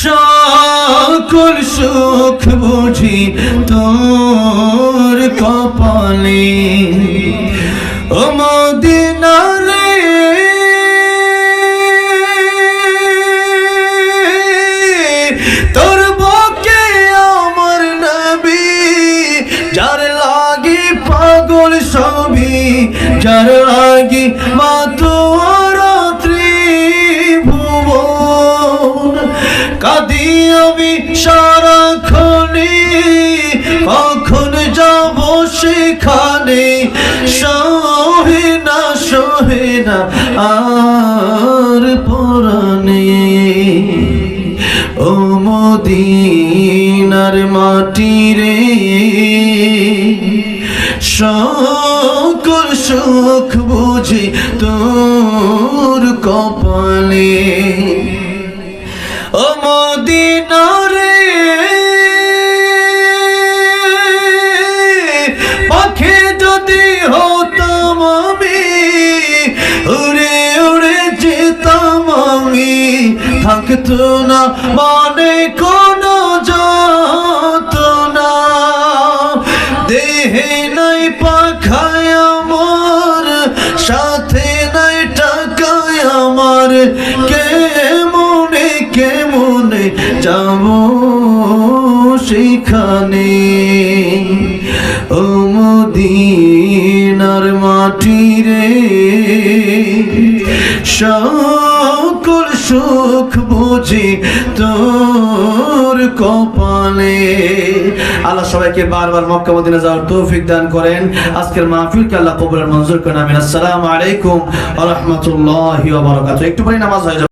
সকল সুখ বুঝি তোর কপালে। ও মদিনারে তোর বকে আমার নবী, যার লাগি পাগল সবই, যার লাগি মা কাঁদি আমি সারাক্ষণে, কখন যাব সেখানে? সহে না, সহে আর পরানে ও মদিনার মাটি রে, সকল সুখ বুঝি তোর কপালে। থাকতো না মানে কোনো যত না দেহে নাই পাখায় আমার, সাথে নাই টাকায় আমার। কেমনে কেমনে যাব সেখানে? ও মদিনার মাটি রে সকল সুখ বুঝি তোর কপালে। আল্লাহ সবাইকে বারবার মক্কা মদিনা যাওয়ার তৌফিক দান করেন। আজকের মাহফিলকে আল্লাহ কবুলের মঞ্জুর করেন। আমিন। আসসালামু আলাইকুম ওয়া রাহমাতুল্লাহি ওয়া বারাকাতুহু। একটু পরে নামাজ হয়ে